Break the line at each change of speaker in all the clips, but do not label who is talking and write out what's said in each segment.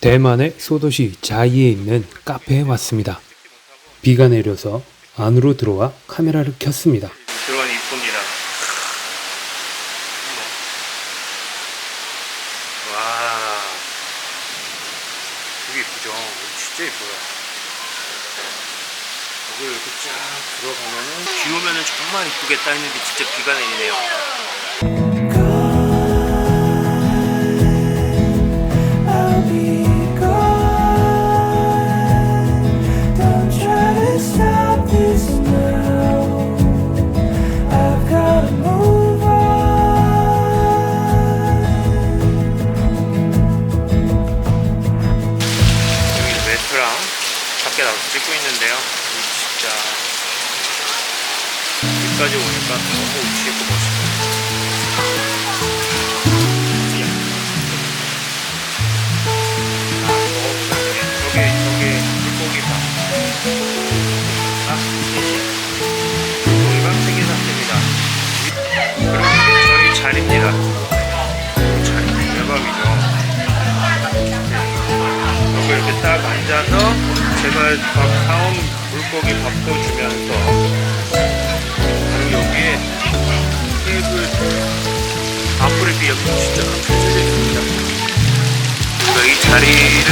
대만의 소도시 자이에 있는 카페에 왔습니다. 비가 내려서 안으로 들어와 카메라를 켰습니다.
들어가니 이쁩니다. 와, 되게 이쁘죠? 진짜 이뻐요. 여기 이렇게 쫙 들어가면은 비 오면은 정말 이쁘겠다 했는데 진짜 비가 내리네요. 여기까지 오니까 너무. 아. 그리고 저기 자리입니다. 자리 대박이죠. 여기 이렇게 딱 앉아서 제가 밥 사온 물고기 밥도 주면서 여기 진짜 펼쳐져 있습니다. 그리고 이 자리를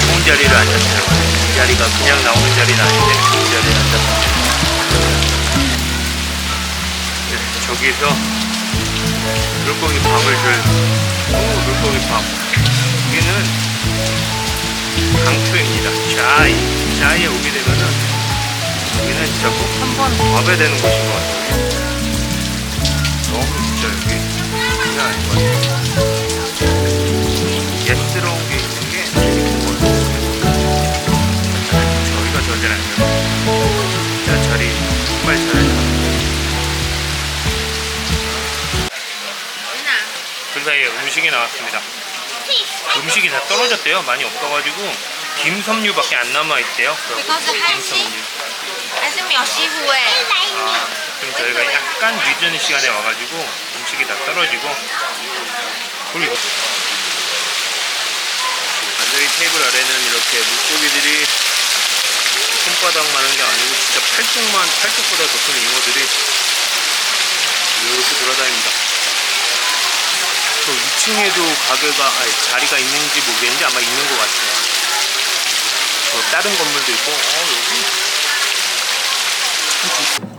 좋은 자리를 앉았어요. 이 자리가 그냥 나오는 자리는 아닌데 좋은 자리에 앉았습니다. 네, 저기서 물고기 밥을 줄 오, 물고기 밥. 여기는 강추입니다. 자이. 자이에 오게 되면은 여기는 진짜 꼭 한 번 와봐야 되는 곳인 것 같아요. 장난 아닌 것 같아요. 예스러운 게 있는 게 재밌는 것 같아요. 저희가 저지라니요. 진짜 자리 정말 잘해요. 그 사이에 음식이 나왔습니다. 음식이 다 떨어졌대요. 많이 없어가지고 김섬유밖에 안 남아 있대요. 김섬유.
지금 10시 후에
아, 그럼 저희가 약간 늦은 시간에 와가지고 음식이 다 떨어지고 그리고 완전히 테이블 아래는 이렇게 물고기들이 손바닥만 한 게 아니고 진짜 팔뚝만 팔뚝보다 더 큰 잉어들이 이렇게 돌아다닙니다. 저 2층에도 가게가 아니, 자리가 있는지 모르겠는데 아마 있는 것 같아요. 저 다른 건물도 있고 어, 여기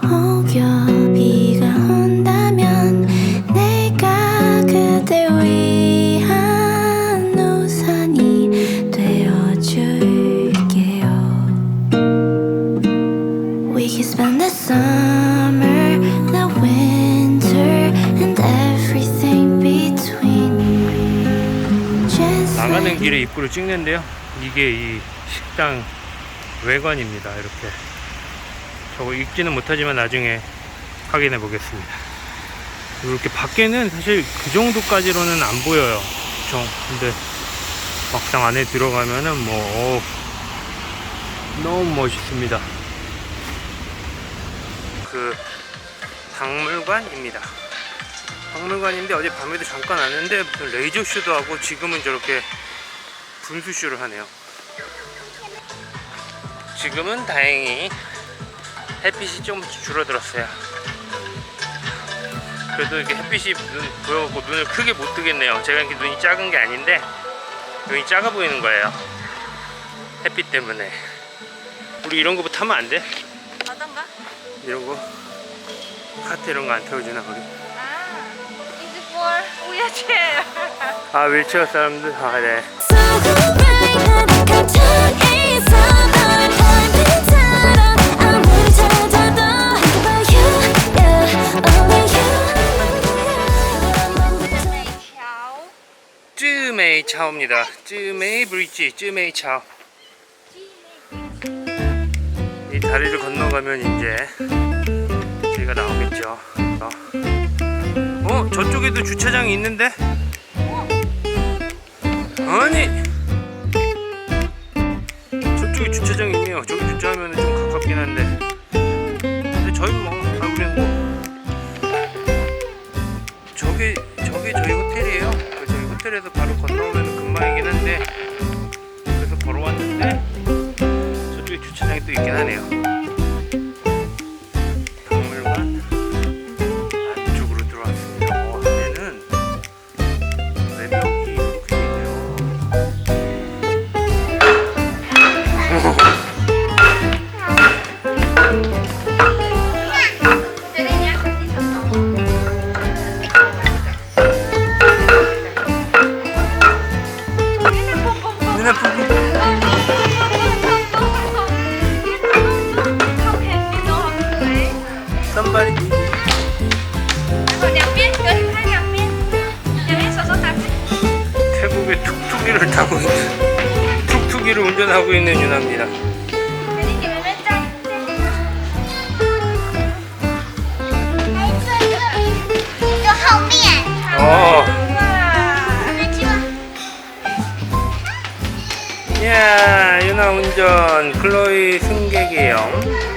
혹여 비가 온다면 내가 그대 위한 우산이 되어줄게요 We can spend the summer, the winter and everything between Just
나가는
like
길에 입구를 찍는데요. 이게 이 식당 외관입니다. 이렇게 저거 읽지는 못하지만 나중에 확인해 보겠습니다. 이렇게 밖에는 사실 그 정도까지로는 안 보여요. 그쵸? 근데 막상 안에 들어가면은 뭐 너무 멋있습니다. 그 박물관입니다. 박물관인데 어제 밤에도 잠깐 왔는데 무슨 레이저 쇼도 하고 지금은 저렇게 분수 쇼를 하네요. 지금은 다행히 햇빛이 좀 줄어들었어요. 그래도 이렇게 햇빛이 눈 보여갖고 눈을 크게 못 뜨겠네요. 제가 이렇게 눈이 작은 게 아닌데 눈이 작아 보이는 거예요. 햇빛 때문에. 우리 이런 거부터 하면 안 돼?
어떤가?
이런 거? 카트 이런 거 안 태워주나 거기?
아, is for wheelchair
아 윌체어 사람들? 아네. 차오입니다. 쯔메이 브릿지, 쯔메이 차오. 이 다리를 건너가면 이제 저희가 나오겠죠. 어, 어, 저쪽에도 주차장이 있는데? 아니, 저쪽에 주차장이 있네요. 저기 주차하면 좀 가깝긴 한데. 근데 저희 뭐, 아, 우리는 뭐. 저게 저게 저희 호텔이에요. 저희 호텔에서 바로 금방이긴 한데 그래서 걸어왔는데 저쪽에 주차장이 또 있긴 하네요. 전기를 운전하고 있는 유나입니다. 어. 야, 유나 운전 클로이 승객이에요.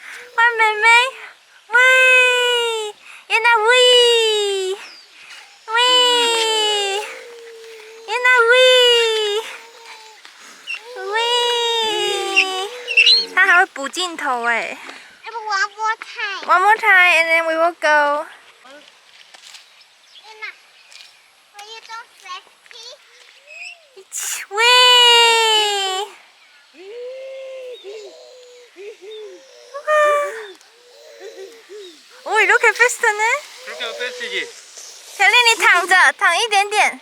补镜头哎。
One more time.
One more time and then we will go.
Emma, will you do safety?
왜? 오 이렇게 패스트네?
그렇게 하면 패스지.
벨린이 躺着躺一点点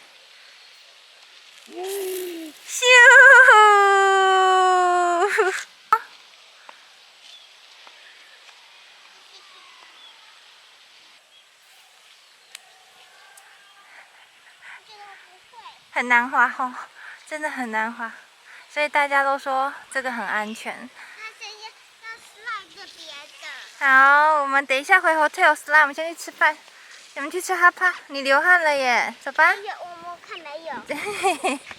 咻 很难滑哦，真的很难滑，所以大家都说这个很安全。好，我们等一下回 hotel slide，我们先去吃饭。你们去吃哈帕，你流汗了耶，走吧。
有，我们看没有。